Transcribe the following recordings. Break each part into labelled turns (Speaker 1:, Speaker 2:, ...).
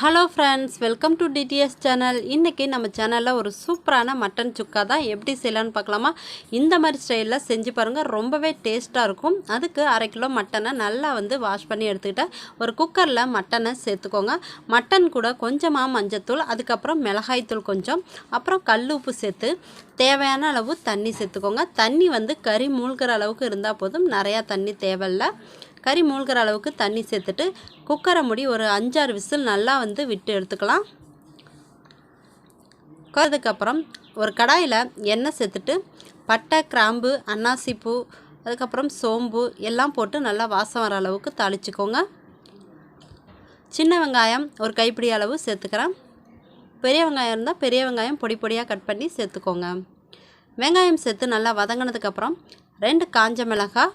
Speaker 1: Hello friends welcome to TDS channel இன்றைக்கி நம்ம சேனலில் ஒரு சூப்பரான மட்டன் சுக்கா தான் எப்படி செய்யலான்னு பார்க்கலாமா? இந்த மாதிரி ஸ்டைலில் செஞ்சு பாருங்கள் ரொம்பவே டேஸ்ட்டாக இருக்கும். அதுக்கு அரை கிலோ மட்டனை நல்லா வந்து வாஷ் பண்ணி எடுத்துக்கிட்டேன் ஒரு குக்கரில் மட்டனை சேர்த்துக்கோங்க. மட்டன் கூட கொஞ்சமாக மஞ்சத்தூள் அதுக்கப்புறம் மிளகாய்த்தூள் கொஞ்சம் அப்புறம் கல் உப்பு சேர்த்து தேவையான அளவு தண்ணி சேர்த்துக்கோங்க. தண்ணி வந்து கறி மூழ்கிற அளவுக்கு இருந்தால் போதும் நிறையா தண்ணி தேவையில்லை. கறி மூழ்கிற அளவுக்கு தண்ணி சேர்த்துட்டு குக்கரை முடி ஒரு அஞ்சாறு விசில் நல்லா வந்து விட்டு எடுத்துக்கலாம். அதுக்கப்புறம் ஒரு கடாயில் எண்ணெய் சேர்த்துட்டு பட்டை கிராம்பு அன்னாசிப்பூ அதுக்கப்புறம் சோம்பு எல்லாம் போட்டு நல்லா வாசம் வர அளவுக்கு தாளிச்சுக்கோங்க. சின்ன வெங்காயம் ஒரு கைப்பிடி அளவு சேர்த்துக்கிறேன். பெரிய வெங்காயம் இருந்தால் பெரிய வெங்காயம் பொடி பொடியாக கட் பண்ணி சேர்த்துக்கோங்க. வெங்காயம் சேர்த்து நல்லா வதங்கினதுக்கப்புறம் ரெண்டு காஞ்ச மிளகாய்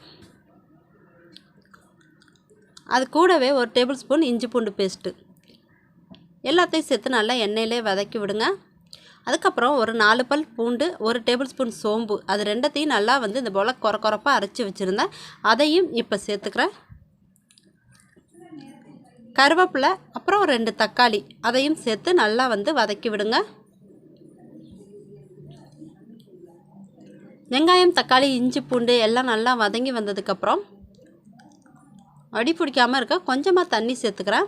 Speaker 1: அது கூடவே ஒரு டேபிள் ஸ்பூன் இஞ்சி பூண்டு பேஸ்ட்டு. எல்லாத்தையும் சேர்த்து நல்லா எண்ணெயிலே வதக்கி விடுங்க. அதுக்கப்புறம் ஒரு நாலு பல் பூண்டு ஒரு டேபிள் ஸ்பூன் சோம்பு. அது ரெண்டத்தையும் நல்லா வந்து இந்த போல் குறை குறைப்பாக அரைச்சி வச்சுருந்தேன். அதையும் இப்போ சேர்த்துக்கிறேன். கருவேப்பிலை அப்புறம் ரெண்டு தக்காளி. அதையும் சேர்த்து நல்லா வந்து வதக்கி விடுங்க. வெங்காயம் தக்காளி இஞ்சி பூண்டு எல்லாம் நல்லா வதங்கி வந்ததுக்கப்புறம் அடி பிடிக்காமல் இருக்க கொஞ்சமாக தண்ணி சேர்த்துக்கிறேன்.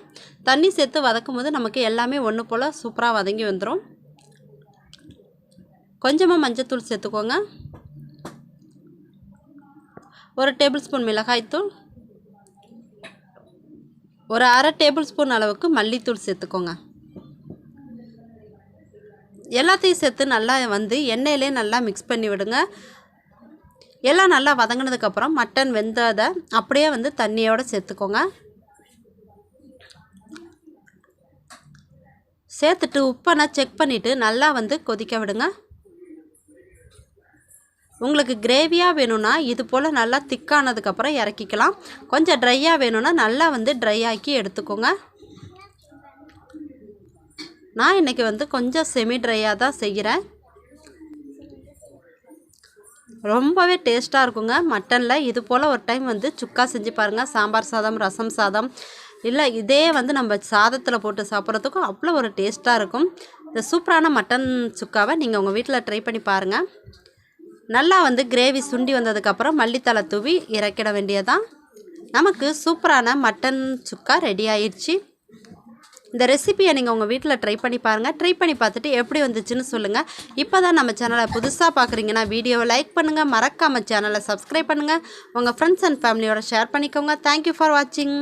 Speaker 1: தண்ணி சேர்த்து வதக்கும் போது நமக்கு எல்லாமே ஒன்று போல் சூப்பராக வதங்கி வந்துடும் கொஞ்சமாக மஞ்சத்தூள் சேர்த்துக்கோங்க. ஒரு டேபிள் ஸ்பூன் மிளகாய்த்தூள். ஒரு அரை டேபிள் ஸ்பூன் அளவுக்கு மல்லித்தூள் சேர்த்துக்கோங்க. எல்லாத்தையும் சேர்த்து நல்லா வந்து எண்ணெயிலே நல்லா மிக்ஸ் பண்ணி விடுங்க. எல்லாம் நல்லா வதங்கினதுக்கப்புறம் மட்டன் வெந்ததை அப்படியே வந்து தண்ணியோடு சேர்த்துக்கோங்க. சேர்த்துட்டு உப்பனை செக் பண்ணிவிட்டு நல்லா வந்து கொதிக்க விடுங்க. உங்களுக்கு கிரேவியாக வேணும்னா இது போல் நல்லா திக்கானதுக்கப்புறம் இறக்கிக்கலாம். கொஞ்சம் ட்ரையாக வேணும்னா நல்லா வந்து ட்ரை ஆக்கி எடுத்துக்கோங்க. நான் இன்றைக்கி வந்து கொஞ்சம் செமி ட்ரையாக தான் செய்கிறேன் ரொம்பவே டேஸ்ட்டாக இருக்குங்க. மட்டனில் இது போல் ஒரு டைம் வந்து சுக்கா செஞ்சு பாருங்கள் சாம்பார் சாதம் ரசம் சாதம். இல்லை இதே வந்து நம்ம சாதத்தில் போட்டு சாப்பிட்றதுக்கும் அவ்வளோ ஒரு டேஸ்ட்டாக இருக்கும். இந்த சூப்பரான மட்டன் சுக்காவை நீங்கள் உங்கள் வீட்டில் ட்ரை பண்ணி பாருங்கள் நல்லா வந்து கிரேவி சுண்டி வந்ததுக்கப்புறம் மல்லித்தலை தூவி இறக்கிட வேண்டியதான் நமக்கு சூப்பரான மட்டன் சுக்கா ரெடி ஆயிடுச்சு. இந்த ரெசிபியை நீங்கள் உங்கள் வீட்டில் ட்ரை பண்ணி பாருங்கள் ட்ரை பண்ணி பார்த்துட்டு எப்படி வந்துச்சுன்னு சொல்லுங்கள் இப்போ தான் நம்ம சேனலை புதுசாக பார்க்குறீங்கன்னா வீடியோவை லைக் பண்ணுங்கள் மறக்காமல் சேனலை சப்ஸ்கிரைப் பண்ணுங்கள் உங்கள் ஃப்ரெண்ட்ஸ் அண்ட் ஃபேமிலியோட ஷேர் பண்ணிக்கோங்க. தேங்க்யூ ஃபார் வாட்சிங்